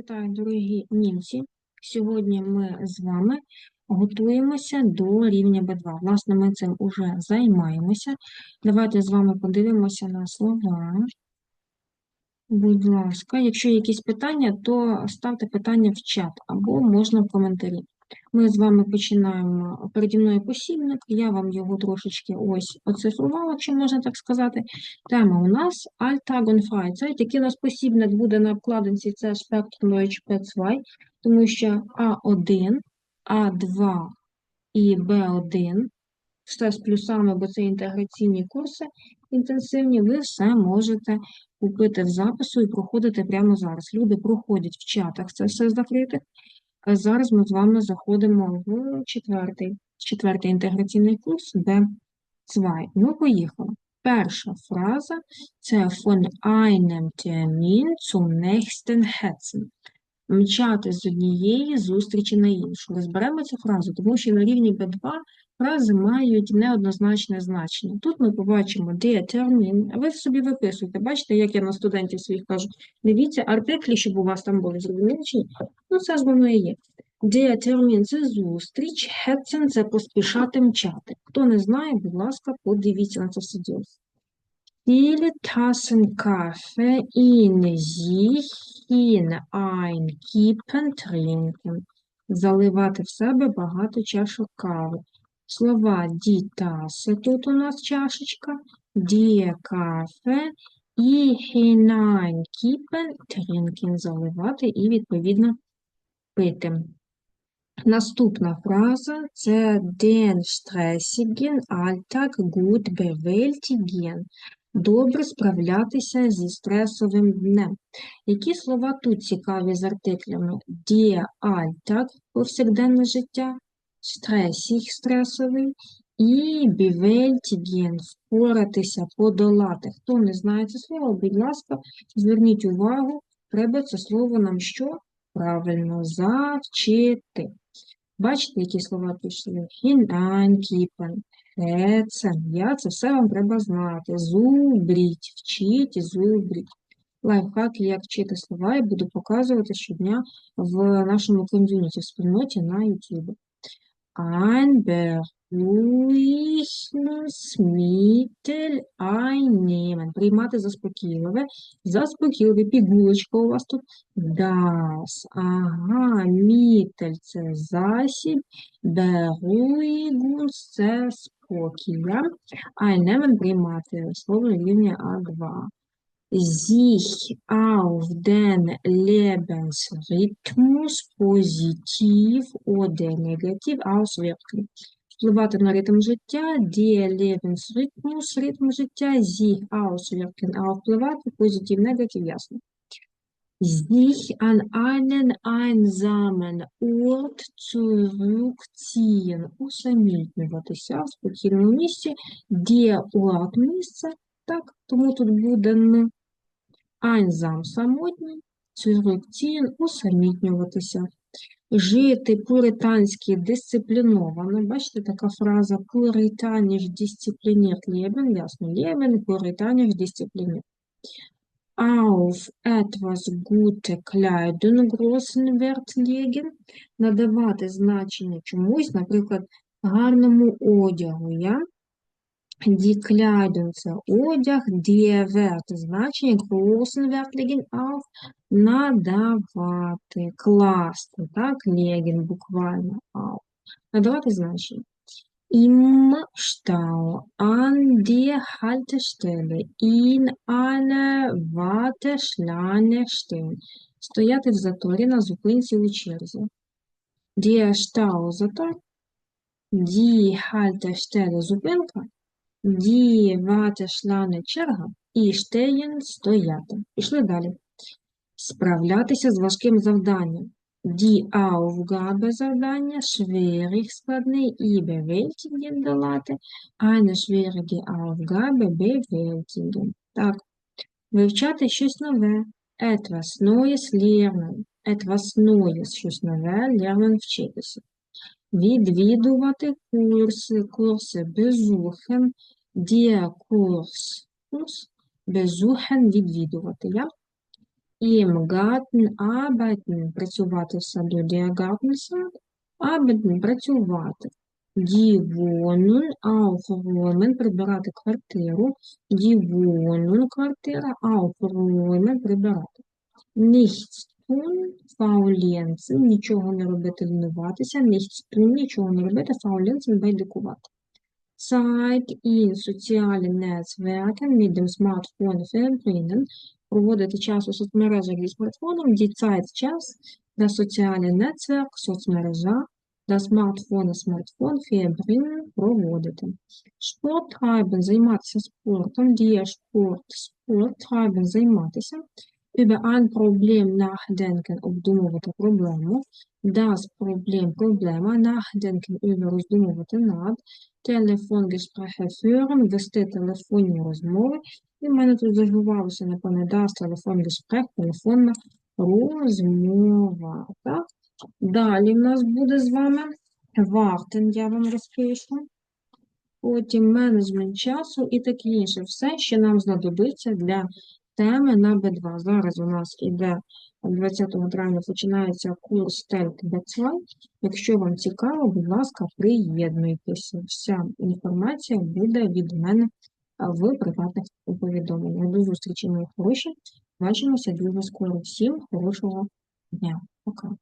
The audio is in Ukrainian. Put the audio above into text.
Вітаю, дорогі німці! Сьогодні ми з вами готуємося до рівня Б2. Власне, ми цим уже займаємося. Давайте з вами подивимося на слова. Будь ласка, якщо є якісь питання, то ставте питання в чат або можна в коментарі. Ми з вами починаємо переді мною посібник. Я вам його трошечки ось оцифрувала, якщо можна так сказати. Тема у нас Freizeit. Який у нас посібник буде на обкладинці, це Spektrum Deutsch P2, тому що А1, А2 і Б1 все з плюсами, бо це інтеграційні курси інтенсивні, ви все можете купити в запису і проходити прямо зараз. Люди проходять в чатах це все закритих. Зараз ми з вами заходимо в четвертий, четвертий інтеграційний курс B2. Ну, поїхали. Перша фраза це von einem Termin zum nächsten hetzen. Мчати з однієї зустрічі на іншу. Розберемо цю фразу, тому що на рівні B2 фрази мають неоднозначне значення. Тут ми побачимо der Termin, а ви собі виписуєте. Бачите, як я на студентів своїх кажу, дивіться артиклі, щоб у вас там були ні? Ну, це ж воно і є. Der Termin – це зустріч, hetzen – це поспішати мчати. Хто не знає, будь ласка, подивіться на це все діло. Tassen Kaffee in sich hineingeben, trinken. Заливати в себе багато чашок кави. Слова Tasse, тут у нас чашечка, Kaffee і trinken, заливати і, відповідно, пити. Наступна фраза це den stressigen Alltag gut bewältigen. Добре справлятися зі стресовим днем. Які слова тут цікаві з артиклями? Der Alltag – повсякденне життя, stressig – стресовий, і bewältigen – впоратися, подолати. Хто не знає це слово, будь ласка, зверніть увагу, треба це слово нам що? Правильно, завчити. Бачите, які слова пішли? Hineingeben, hetzen. Я це все вам треба знати. Зубріть, вчіть, зубріть. Лайфхак, як вчити слова, я буду показувати щодня в нашому ком'юніті, в спільноті на YouTube. Ein Beruhigungsmittel einnehmen. Приймати заспокійливе. Заспокійливе. Пігулочка у вас тут. Das. Ага, Mittel – це засіб. Beruhigung – це спокій. Einnehmen – приймати. Слово рівня А2 sich auf den Lebensrhythmus positiv oder negativ auswirken. Впливати на ритм життя, der Lebensrhythmus, ритм життя, sich auswirken, а впливати позитив, негатив, ясно. Sich an einen einsamen Ort zurückziehen, усамітнюватися в спокійному місці, der Ort – місце, так, тому тут буде «н». Einsam – самотній, zurückziehen – усамітнюватися. Жити пуританськи дисципліновано. Бачите, така фраза пуританіш дисциплініert leben, ясно, leben, пуританіш дисциплініert. Auf etwas gute Kleidung großen Wert legen. Надавати значення чомусь, наприклад, гарному одягу. Я одяг, die Wert – значення, großen Wert legen auf, надавати, класти, так, legen буквально auf, надавати значення. Im Stau, an der Haltestelle, in einer Warteschlange stehen. Стояти в заторі на зупинці у черзі. Der Stau – затор, die Haltestelle – зупинка, Die Warteschlange – черга і stehen – стояти. Пішли далі. Справлятися з важким завданням. Die Aufgabe – завдання, schwierig – складний і bewältigen – долати, eine schwierige Aufgabe – bewältigen. Так, вивчати щось нове. Etwas Neues lernen. Etwas Neues – щось нове, lernen – вчитися. Відвідувати курси, курси der Kurs, курс, besuchen, відвідувати. Я? Im Garten arbeiten – працювати в саду, der Gartensat. Arbeiten – працювати. Die Wohnung aufräumen – прибирати квартиру. Die квартира, aufräumen – прибирати. Nichts tun – faulenzen – нічого не робити, лінуватися. Tun – нічого не робити, faulenzen – байдикувати. Zeit in sozialen Netzwerken mit dem Smartphone verbringen – проводити час у соцмережах зі смартфоном. Die Zeit – час, das soziale Netzwerk – соцмережа, das Smartphone – смартфон, verbringen – проводити. Sport treiben – займатися спортом, die Sport – спорт, treiben – займатися. Über ein Problem nachdenken – обдумувати проблему. Das Problem – проблема, nachdenken – über – роздумувати над. Telefongespräche führen – вести телефонні розмови. І в мене тут забувалося, напевно, das Telefongespräch – телефонна розмова. Так? Далі в нас буде з вами warten, я вам розпишу. Потім менеджмент часу і таке інше. Все, що нам знадобиться для теми на Б2. Зараз у нас іде 20 травня починається курс TELC B2. Якщо вам цікаво, будь ласка, приєднуйтеся. Вся інформація буде від мене в приватних повідомленнях. До зустрічі, мої хороші. Бачимося дуже скоро. Всім хорошого дня. Пока.